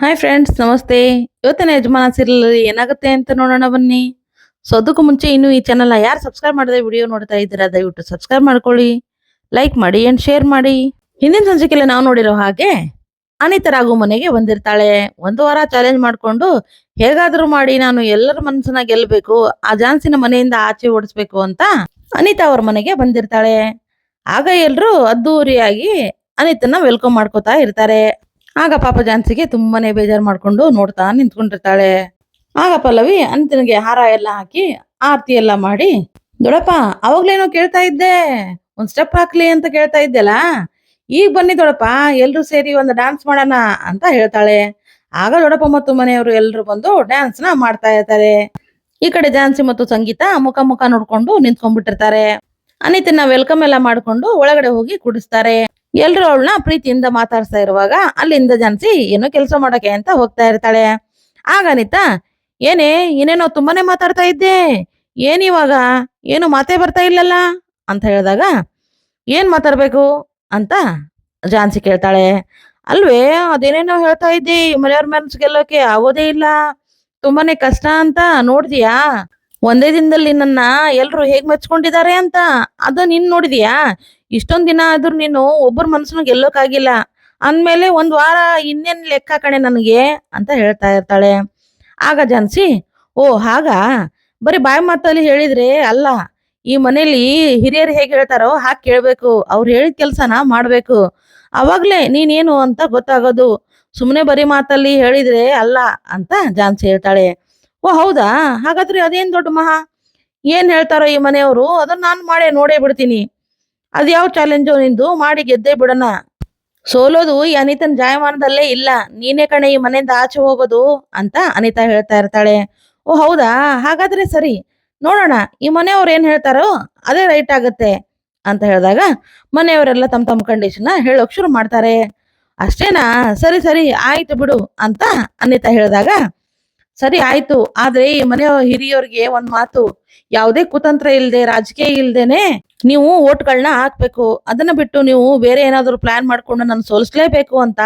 Hi friends ನಮಸ್ತೆ. ಇವತ್ತಿನ ಯಜಮಾನ ಸೀರಿಯಲ್ ಏನಾಗುತ್ತೆ ಅಂತ ನೋಡೋಣ ಬನ್ನಿ. ಸೊ ಅದಕ್ಕೂ ಮುಂಚೆ ಇನ್ನು ಈ ಚಾನಲ್ ಯಾರು ಸಬ್ಸ್ಕ್ರೈಬ್ ಮಾಡದೆ ವಿಡಿಯೋ ನೋಡ್ತಾ ಇದ್ದೀರಾ, ದಯವಿಟ್ಟು ಸಬ್ಸ್ಕ್ರೈಬ್ ಮಾಡ್ಕೊಳ್ಳಿ. ಲೈಕ್ ಮಾಡಿ ಅಂಡ್ ಶೇರ್ ಮಾಡಿ. ಹಿಂದಿನ ಸಂಚಿಕೆಯಲ್ಲಿ ನಾವು ನೋಡಿರೋ ಹಾಗೆ ಅನಿತಾ ರಾಘು ಮನೆಗೆ ಬಂದಿರ್ತಾಳೆ. ಒಂದು ವಾರ ಚಾಲೆಂಜ್ ಮಾಡ್ಕೊಂಡು ಹೇಗಾದರೂ ಮಾಡಿ ನಾನು ಎಲ್ಲರ ಮನಸ್ಸನ್ನ ಗೆಲ್ಲಬೇಕು ಆ ಜಾನ್ಸಿನ ಮನೆಯಿಂದ ಆಚೆ ಓಡಿಸ್ಬೇಕು ಅಂತ ಅನಿತಾ ಅವ್ರ ಮನೆಗೆ ಬಂದಿರ್ತಾಳೆ. ಆಗ ಎಲ್ರು ಅದ್ದೂರಿಯಾಗಿ ಅನಿತನ್ನ ವೆಲ್ಕಮ್ ಮಾಡ್ಕೋತಾ ಇರ್ತಾರೆ. ಆಗ ಪಾಪ ಜಾನ್ಸಿಗೆ ತುಂಬಾನೇ ಬೇಜಾರು ಮಾಡ್ಕೊಂಡು ನೋಡ್ತಾ ನಿಂತ್ಕೊಂಡಿರ್ತಾಳೆ. ಆಗ ಪಲ್ಲವಿ ಅಂತನಿಗೆ ಹಾರ ಎಲ್ಲ ಹಾಕಿ ಆರತಿ ಎಲ್ಲ ಮಾಡಿ, ದೊಡಪ್ಪ, ಅವಾಗ್ಲೇನೋ ಕೇಳ್ತಾ ಇದ್ದೆ. ಒಂದ್ ಸ್ಟೆಪ್ ಹಾಕ್ಲಿ ಅಂತ ಕೇಳ್ತಾ ಇದ್ದೆಲ್ಲ. ಈಗ ಬನ್ನಿ ದೊಡಪ್ಪ, ಎಲ್ರು ಸೇರಿ ಒಂದು ಡ್ಯಾನ್ಸ್ ಮಾಡೋಣ ಅಂತ ಹೇಳ್ತಾಳೆ. ಆಗ ದೊಡಪ್ಪ ಮತ್ತು ಮನೆಯವರು ಎಲ್ರು ಬಂದು ಡ್ಯಾನ್ಸ್ನ ಮಾಡ್ತಾ ಇರ್ತಾರೆ. ಈ ಕಡೆ ಜಾನ್ಸಿ ಮತ್ತು ಸಂಗೀತ ಮುಖ ಮುಖ ನೋಡ್ಕೊಂಡು ನಿಂತ್ಕೊಂಡ್ಬಿಟ್ಟಿರ್ತಾರೆ. ಅನಿತನ್ನ ವೆಲ್ಕಮ್ ಎಲ್ಲ ಮಾಡ್ಕೊಂಡು ಒಳಗಡೆ ಹೋಗಿ ಕುಡಿಸ್ತಾರೆ. ಎಲ್ರು ಅವಳನ್ನ ಪ್ರೀತಿಯಿಂದ ಮಾತಾಡ್ಸ್ತಾ ಇರುವಾಗ ಅಲ್ಲಿಂದ ಜಾನ್ಸಿ ಏನೋ ಕೆಲಸ ಮಾಡೋಕೆ ಅಂತ ಹೋಗ್ತಾ ಇರ್ತಾಳೆ. ಆಗ ಅನಿತಾ, ಏನೇ, ಏನೇನೋ ತುಂಬಾನೇ ಮಾತಾಡ್ತಾ ಇದ್ದೆ. ಏನಿವಾಗ ಏನು ಮಾತೇ ಬರ್ತಾ ಇಲ್ಲಲ್ಲ? ಅಂತ ಹೇಳಿದಾಗ, ಏನ್ ಮಾತಾಡ್ಬೇಕು? ಅಂತ ಜಾನ್ಸಿ ಕೇಳ್ತಾಳೆ. ಅಲ್ವೇ, ಅದೇನೇನೋ ಹೇಳ್ತಾ ಇದ್ದಿ, ಮನೆಯವ್ರ ಮನ್ಸ್ ಗೆಲ್ಲೋಕೆ ಆಗೋದೇ ಇಲ್ಲ. ತುಂಬಾನೇ ಕಷ್ಟ ಅಂತ ನೋಡ್ದಿಯಾ ಒಂದೇ ದಿನದಲ್ಲಿ ನನ್ನ ಎಲ್ರು ಹೇಗ್ ಮೆಚ್ಕೊಂಡಿದ್ದಾರೆ ಅಂತ, ಅದ ನೀನ್ ನೋಡಿದ್ಯಾ? ಇಷ್ಟೊಂದ್ ದಿನ ಆದ್ರೂ ನೀನು ಒಬ್ಬರ ಮನ್ಸನ್ನ ಗೆಲ್ಲೋಕಾಗಿಲ್ಲ. ಅಂದ್ಮೇಲೆ ಒಂದ್ ವಾರ ಇನ್ನೇನ್ ಲೆಕ್ಕ ಕಣೆ ನನಗೆ? ಅಂತ ಹೇಳ್ತಾ ಇರ್ತಾಳೆ. ಆಗ ಜಾನ್ಸಿ, ಓ ಹಾಗ? ಬರೀ ಬಾಯಿ ಮಾತಲ್ಲಿ ಹೇಳಿದ್ರೆ ಅಲ್ಲ. ಈ ಮನೇಲಿ ಹಿರಿಯರು ಹೇಗೆ ಹೇಳ್ತಾರೋ ಹಾಗೆ ಕೇಳಬೇಕು. ಅವ್ರು ಹೇಳಿದ ಕೆಲಸನ ಮಾಡಬೇಕು. ಅವಾಗ್ಲೇ ನೀನೇನು ಅಂತ ಗೊತ್ತಾಗೋದು. ಸುಮ್ಮನೆ ಬರೀ ಮಾತಲ್ಲಿ ಹೇಳಿದ್ರೆ ಅಲ್ಲ ಅಂತ ಜಾನ್ಸಿ ಹೇಳ್ತಾಳೆ. ಓ, ಹೌದಾ? ಹಾಗಾದ್ರೆ ಅದೇನ್ ದೊಡ್ಡ ಮಹಾ? ಏನ್ ಹೇಳ್ತಾರೋ ಈ ಮನೆಯವರು? ಅದನ್ನ ನಾನು ಮಾಡೇ ನೋಡೇ ಬಿಡ್ತೀನಿ. ಅದ್ಯಾವ ಚಾಲೆಂಜು ನಿಂದು? ಮಾಡಿ ಗೆದ್ದೇ ಬಿಡೋಣ. ಸೋಲೋದು ಈ ಅನಿತನ್ ಜಾಯಮಾನದಲ್ಲೇ ಇಲ್ಲ. ನೀನೇ ಕಣೆ ಈ ಮನೆಯಿಂದ ಆಚೆ ಹೋಗೋದು ಅಂತ ಅನಿತಾ ಹೇಳ್ತಾ ಇರ್ತಾಳೆ. ಓ, ಹೌದಾ? ಹಾಗಾದ್ರೆ ಸರಿ. ನೋಡೋಣ, ಈ ಮನೆಯವ್ರು ಏನ್ ಹೇಳ್ತಾರೋ ಅದೇ ರೈಟ್ ಆಗುತ್ತೆ ಅಂತ ಹೇಳಿದಾಗ ಮನೆಯವರೆಲ್ಲ ತಮ್ಮ ತಮ್ಮ ಕಂಡೀಷನ್ ಹೇಳೋಕ್ ಶುರು ಮಾಡ್ತಾರೆ. ಅಷ್ಟೇನಾ? ಸರಿ ಸರಿ, ಆಯ್ತು ಬಿಡು ಅಂತ ಅನಿತಾ ಹೇಳಿದಾಗ ಸರಿ ಆಯ್ತು. ಆದ್ರೆ ಈ ಮನೆಯ ಹಿರಿಯವ್ರಿಗೆ ಒಂದ್ ಮಾತು. ಯಾವುದೇ ಕುತಂತ್ರ ಇಲ್ದೆ, ರಾಜಕೀಯ ಇಲ್ದೇನೆ ನೀವು ಓಟ್ಗಳನ್ನ ಹಾಕ್ಬೇಕು. ಅದನ್ನ ಬಿಟ್ಟು ನೀವು ಬೇರೆ ಏನಾದ್ರು ಪ್ಲಾನ್ ಮಾಡ್ಕೊಂಡು ನನ್ನ ಸೋಲಿಸ್ಲೇಬೇಕು ಅಂತ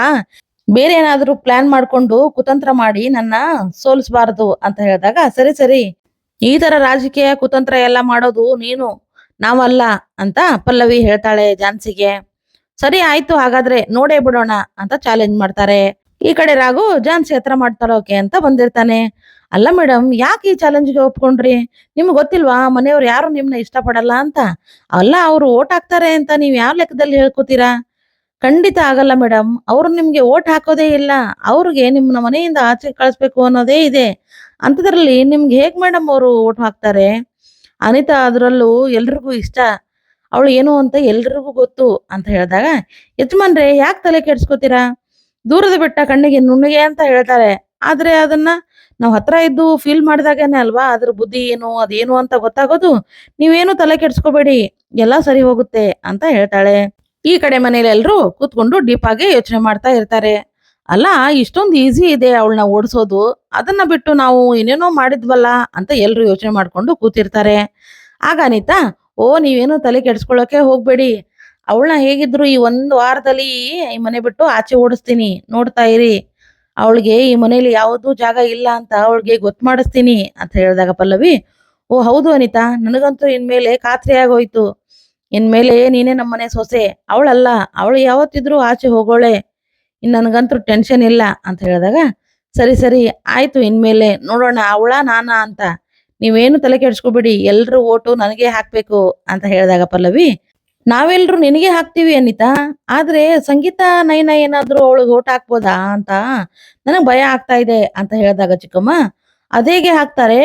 ಬೇರೆ ಏನಾದ್ರು ಪ್ಲಾನ್ ಮಾಡ್ಕೊಂಡು ಕುತಂತ್ರ ಮಾಡಿ ನನ್ನ ಸೋಲಿಸಬಾರದು ಅಂತ ಹೇಳಿದಾಗ, ಸರಿ ಸರಿ. ಈ ತರ ರಾಜಕೀಯ ಕುತಂತ್ರ ಎಲ್ಲ ಮಾಡೋದು ನೀನು, ನಾವಲ್ಲ ಅಂತ ಪಲ್ಲವಿ ಹೇಳ್ತಾಳೆ ಜಾನ್ಸಿಗೆ ಸರಿ ಆಯ್ತು, ಹಾಗಾದ್ರೆ ನೋಡೇ ಬಿಡೋಣ ಅಂತ ಚಾಲೆಂಜ್ ಮಾಡ್ತಾರೆ. ಈ ಕಡೆ ರಾಘು, ಜಾನ್ಸಿ ಹತ್ರ ಮಾಡ್ತಾರೋಕೆ ಅಂತ ಬಂದಿರ್ತಾನೆ. ಅಲ್ಲ ಮೇಡಮ್ ಯಾಕೆ ಈ ಚಾಲೆಂಜ್ಗೆ ಒಪ್ಕೊಂಡ್ರಿ? ನಿಮ್ಗೆ ಗೊತ್ತಿಲ್ವಾ, ಮನೆಯವ್ರು ಯಾರು ನಿಮ್ನ ಇಷ್ಟಪಡಲ್ಲ ಅಂತ? ಅಲ್ಲ, ಅವ್ರು ಓಟ್ ಹಾಕ್ತಾರೆ ಅಂತ ನೀವು ಯಾವ ಲೆಕ್ಕದಲ್ಲಿ ಹೇಳ್ಕೊತೀರಾ? ಖಂಡಿತ ಆಗಲ್ಲ ಮೇಡಮ್ ಅವ್ರು ನಿಮ್ಗೆ ಓಟ್ ಹಾಕೋದೇ ಇಲ್ಲ. ಅವ್ರಿಗೆ ನಿಮ್ಮನ್ನ ಮನೆಯಿಂದ ಆಚೆ ಕಳಿಸ್ಬೇಕು ಅನ್ನೋದೇ ಇದೆ. ಅಂಥದ್ರಲ್ಲಿ ನಿಮ್ಗೆ ಹೇಗ್ ಮೇಡಮ್ ಅವರು ಓಟ್ ಹಾಕ್ತಾರೆ? ಅನಿತಾ ಅದರಲ್ಲೂ ಎಲ್ರಿಗೂ ಇಷ್ಟ. ಅವಳು ಏನು ಅಂತ ಎಲ್ರಿಗೂ ಗೊತ್ತು ಅಂತ ಹೇಳಿದಾಗ, ಯಜಮಾನ್ರೆ, ಯಾಕೆ ತಲೆ ಕೆಡ್ಸ್ಕೊತೀರಾ? ದೂರದ ಬೆಟ್ಟ ಕಣ್ಣಿಗೆ ನುಣ್ಣಗೆ ಅಂತ ಹೇಳ್ತಾರೆ. ಆದ್ರೆ ಅದನ್ನ ನಾವು ಹತ್ರ ಇದ್ದು ಫೀಲ್ ಮಾಡಿದಾಗೇನೆ ಅಲ್ವಾ? ಅದ್ರ ಬುದ್ಧಿ ಏನು, ಅದೇನು ಅಂತ ಗೊತ್ತಾಗೋದು ನೀವೇನು ತಲೆ ಕೆಡ್ಸ್ಕೋಬೇಡಿ, ಎಲ್ಲ ಸರಿ ಹೋಗುತ್ತೆ ಅಂತ ಹೇಳ್ತಾಳೆ. ಈ ಕಡೆ ಮನೇಲಿ ಎಲ್ರು ಕೂತ್ಕೊಂಡು ಡೀಪ್ ಆಗಿ ಯೋಚನೆ ಮಾಡ್ತಾ ಇರ್ತಾರೆ. ಅಲ್ಲ, ಇಷ್ಟೊಂದು ಈಸಿ ಇದೆ ಅವಳನ್ನ ಓಡಿಸೋದು. ಅದನ್ನ ಬಿಟ್ಟು ನಾವು ಏನೇನೋ ಮಾಡಿದ್ವಲ್ಲ ಅಂತ ಎಲ್ರು ಯೋಚನೆ ಮಾಡ್ಕೊಂಡು ಕೂತಿರ್ತಾರೆ. ಆಗ ಅನಿತಾ, ಓ, ನೀವೇನು ತಲೆ ಕೆಡ್ಸ್ಕೊಳ್ಳೋಕೆ ಹೋಗ್ಬೇಡಿ. ಅವಳನ್ನ ಹೇಗಿದ್ರು ಈ ಒಂದು ವಾರದಲ್ಲಿ ಈ ಮನೆ ಬಿಟ್ಟು ಆಚೆ ಓಡಿಸ್ತೀನಿ. ನೋಡ್ತಾ ಇರಿ. ಅವಳಿಗೆ ಈ ಮನೇಲಿ ಯಾವುದು ಜಾಗ ಇಲ್ಲ ಅಂತ ಅವಳಿಗೆ ಗೊತ್ತು ಮಾಡಿಸ್ತೀನಿ ಅಂತ ಹೇಳಿದಾಗ ಪಲ್ಲವಿ, ಓ ಹೌದು ಅನಿತಾ, ನನಗಂತೂ ಇನ್ಮೇಲೆ ಖಾತ್ರಿ ಆಗೋಯ್ತು. ಇನ್ಮೇಲೆ ನೀನೇ ನಮ್ಮನೆ ಸೊಸೆ. ಅವಳಲ್ಲ, ಅವಳು ಯಾವತ್ತಿದ್ರು ಆಚೆ ಹೋಗೋಳೆ. ಇನ್ ನನಗಂತೂ ಟೆನ್ಷನ್ ಇಲ್ಲ ಅಂತ ಹೇಳಿದಾಗ, ಸರಿ ಸರಿ, ಆಯ್ತು ಇನ್ಮೇಲೆ ನೋಡೋಣ ಅವಳ ನಾನಾ ಅಂತ. ನೀವೇನು ತಲೆ ಕೆಡಿಸ್ಕೊಬಿಡಿ, ಎಲ್ರು ಓಟು ನನಗೆ ಹಾಕಬೇಕು ಅಂತ ಹೇಳಿದಾಗ ಪಲ್ಲವಿ ನಾವೆಲ್ರು ನಿನಗೆ ಹಾಕ್ತೀವಿ ಅನಿತಾ. ಆದ್ರೆ ಸಂಗೀತ ನೈನ ಏನಾದ್ರು ಅವಳಿಗೆ ಓಟ್ ಹಾಕ್ಬೋದಾ ಅಂತ ನನಗ್ ಭಯ ಆಗ್ತಾ ಇದೆ ಅಂತ ಹೇಳಿದಾಗ ಚಿಕ್ಕಮ್ಮ. ಅದೇಗೆ ಹಾಕ್ತಾರೆ,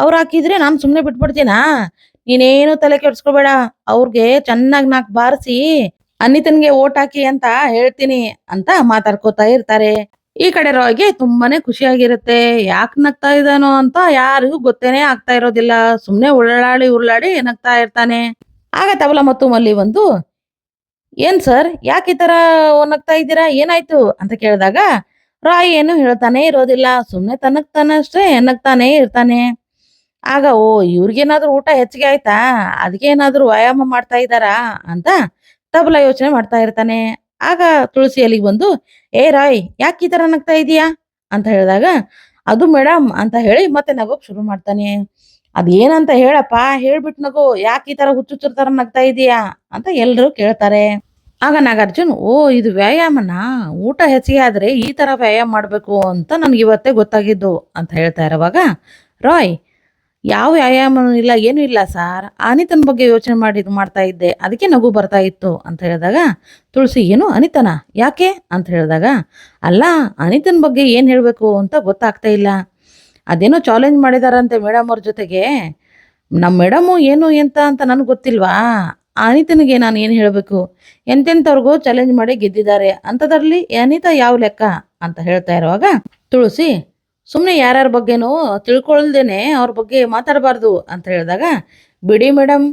ಅವ್ರು ಹಾಕಿದ್ರೆ ನಾನ್ ಸುಮ್ನೆ ಬಿಟ್ಬಿಡ್ತೀನಾ? ನೀನೇನು ತಲೆ ಕೆಡ್ಸ್ಕೊಬೇಡ, ಅವ್ರಿಗೆ ಚೆನ್ನಾಗ್ ನಾಕ್ ಬಾರಿಸಿ ಅನಿತನ್ಗೆ ಓಟ್ ಹಾಕಿ ಅಂತ ಹೇಳ್ತೀನಿ ಅಂತ ಮಾತಾಡ್ಕೋತಾ ಇರ್ತಾರೆ. ಈ ಕಡೆ ರಾಯ್ಗೆ ತುಂಬಾನೇ ಖುಷಿಯಾಗಿರುತ್ತೆ. ಯಾಕೆ ನಗ್ತಾ ಇದ್ದಾನೋ ಅಂತ ಯಾರಿಗೂ ಗೊತ್ತೇನೆ ಆಗ್ತಾ ಇರೋದಿಲ್ಲ. ಸುಮ್ನೆ ಉರುಳಾಡಿ ಉರುಳಾಡಿ ನಗ್ತಾ ಇರ್ತಾನೆ. ಆಗ ತಬಲ ಮತ್ತು ಮಲ್ಲಿ ಬಂದು, ಏನ್ ಸರ್, ಯಾಕೆ ಈ ತರ ನಗ್ತಾ ಇದ್ದೀರಾ? ಏನಾಯ್ತು? ಅಂತ ಕೇಳಿದಾಗ, ರಾಯ್ ಏನು ಹೇಳ್ತಾನೆ ಇರೋದಿಲ್ಲ. ಸುಮ್ಮನೆ ತನ್ನಗ್ತಾನೆ ಅಷ್ಟೇ ನಗ್ತಾನೆ ಇರ್ತಾನೆ. ಆಗ, ಓ, ಇವ್ರಿಗೇನಾದ್ರೂ ಊಟ ಹೆಚ್ಚಿಗೆ ಆಯ್ತಾ? ಅದಕ್ಕೆ ಏನಾದ್ರೂ ವ್ಯಾಯಾಮ ಮಾಡ್ತಾ ಇದ್ದಾರಾ? ಅಂತ ತಬಲ ಯೋಚನೆ ಮಾಡ್ತಾ ಇರ್ತಾನೆ. ಆಗ ತುಳಸಿ ಅಲ್ಲಿಗೆ ಬಂದು, ಏ, ರಾಯ್, ಯಾಕೆ ಈ ತರ ನಗ್ತಾ ಇದೀಯಾ? ಅಂತ ಹೇಳಿದಾಗ, ಅದು ಮೇಡಮ್ ಅಂತ ಹೇಳಿ ಮತ್ತೆ ನಗೋಕ್ ಶುರು ಮಾಡ್ತಾನೆ. ಅದೇನಂತ ಹೇಳಪ್ಪ ಹೇಳ್ಬಿಟ್ಟು ನಗು, ಯಾಕೆ ಈ ಥರ ಹುಚ್ಚುಚ್ಚರ ನಗ್ತಾ ಇದೀಯಾ? ಅಂತ ಎಲ್ಲರೂ ಕೇಳ್ತಾರೆ. ಆಗ ನಾಗಾರ್ಜುನ್, ಓ, ಇದು ವ್ಯಾಯಾಮನ? ಊಟ ಹೆಚ್ಚಿಗೆ ಆದರೆ ಈ ತರ ವ್ಯಾಯಾಮ ಮಾಡಬೇಕು ಅಂತ ನನಗೆ ಇವತ್ತೇ ಗೊತ್ತಾಗಿದ್ದು ಅಂತ ಹೇಳ್ತಾ ಇರುವಾಗ, ರಾಯ್, ಯಾವ ವ್ಯಾಯಾಮನೂ ಇಲ್ಲ, ಏನೂ ಇಲ್ಲ ಸಾರ್. ಅನಿತನ ಬಗ್ಗೆ ಯೋಚನೆ ಮಾಡಿ, ಇದು ಮಾಡ್ತಾ ಇದ್ದೆ. ಅದಕ್ಕೆ ನಗು ಬರ್ತಾ ಇತ್ತು. ಅಂತ ಹೇಳಿದಾಗ, ತುಳಸಿ, ಏನು ಅನಿತನ? ಯಾಕೆ? ಅಂತ ಹೇಳಿದಾಗ, ಅಲ್ಲ, ಅನಿತನ ಬಗ್ಗೆ ಏನು ಹೇಳಬೇಕು ಅಂತ ಗೊತ್ತಾಗ್ತಾ ಇಲ್ಲ. ಅದೇನೋ ಚಾಲೆಂಜ್ ಮಾಡಿದಾರಂತೆ ಮೇಡಮ್ ಅವ್ರ ಜೊತೆಗೆ. ನಮ್ಮ ಮೇಡಮು ಏನು ಎಂತ ಅಂತ ನನಗೆ ಗೊತ್ತಿಲ್ವಾ? ಅನಿತನಿಗೆ ನಾನು ಏನು ಹೇಳಬೇಕು? ಎಂತೆಂಥವ್ರಿಗೂ ಚಾಲೆಂಜ್ ಮಾಡಿ ಗೆದ್ದಿದ್ದಾರೆ. ಅಂಥದ್ರಲ್ಲಿ ಅನಿತಾ ಯಾವ ಲೆಕ್ಕ ಅಂತ ಹೇಳ್ತಾ ಇರುವಾಗ, ತುಳಸಿ ಸುಮ್ಮನೆ ಯಾರ್ಯಾರ ಬಗ್ಗೆನೂ ತಿಳ್ಕೊಳ್ದೇನೆ ಅವ್ರ ಬಗ್ಗೆ ಮಾತಾಡಬಾರ್ದು ಅಂತ ಹೇಳಿದಾಗ, ಬಿಡಿ ಮೇಡಮ್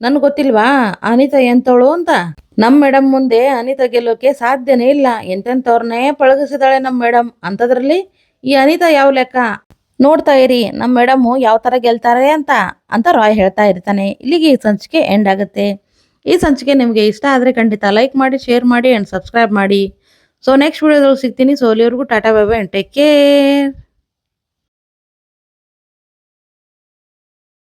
ನನಗೆ ಗೊತ್ತಿಲ್ವಾ ಅನಿತಾ ಎಂತವಳು ಅಂತ? ನಮ್ಮ ಮೇಡಮ್ ಮುಂದೆ ಅನಿತಾ ಗೆಲ್ಲೋಕೆ ಸಾಧ್ಯನೇ ಇಲ್ಲ. ಎಂತೆಂಥವ್ರನ್ನೇ ಪಳಗಿಸಿದಾಳೆ ನಮ್ಮ ಮೇಡಮ್ ಅಂಥದ್ರಲ್ಲಿ ಈ ಅನಿತಾ ಯಾವ ಲೆಕ್ಕ? ನೋಡ್ತಾ ಇರಿ ನಮ್ಮ ಮೇಡಮ್ ಯಾವ ಥರ ಗೆಲ್ತಾರೆ ಅಂತ ಅಂತ ರಾಯ್ ಹೇಳ್ತಾ ಇರ್ತಾನೆ. ಇಲ್ಲಿಗೆ ಈ ಸಂಚಿಕೆ ಎಂಡ್ ಆಗುತ್ತೆ. ಈ ಸಂಚಿಕೆ ನಿಮಗೆ ಇಷ್ಟ ಆದರೆ ಖಂಡಿತ ಲೈಕ್ ಮಾಡಿ ಶೇರ್ ಮಾಡಿ ಆ್ಯಂಡ್ ಸಬ್ಸ್ಕ್ರೈಬ್ ಮಾಡಿ. ಸೊ ನೆಕ್ಸ್ಟ್ ವಿಡಿಯೋದಲ್ಲಿ ಸಿಗ್ತೀನಿ. ಸೊ ಅಲ್ಲಿವರೆಗೂ ಟಾಟಾ ಬಾಬಾ ಆ್ಯಂಡ್ ಟೇಕ್ ಕೇರ್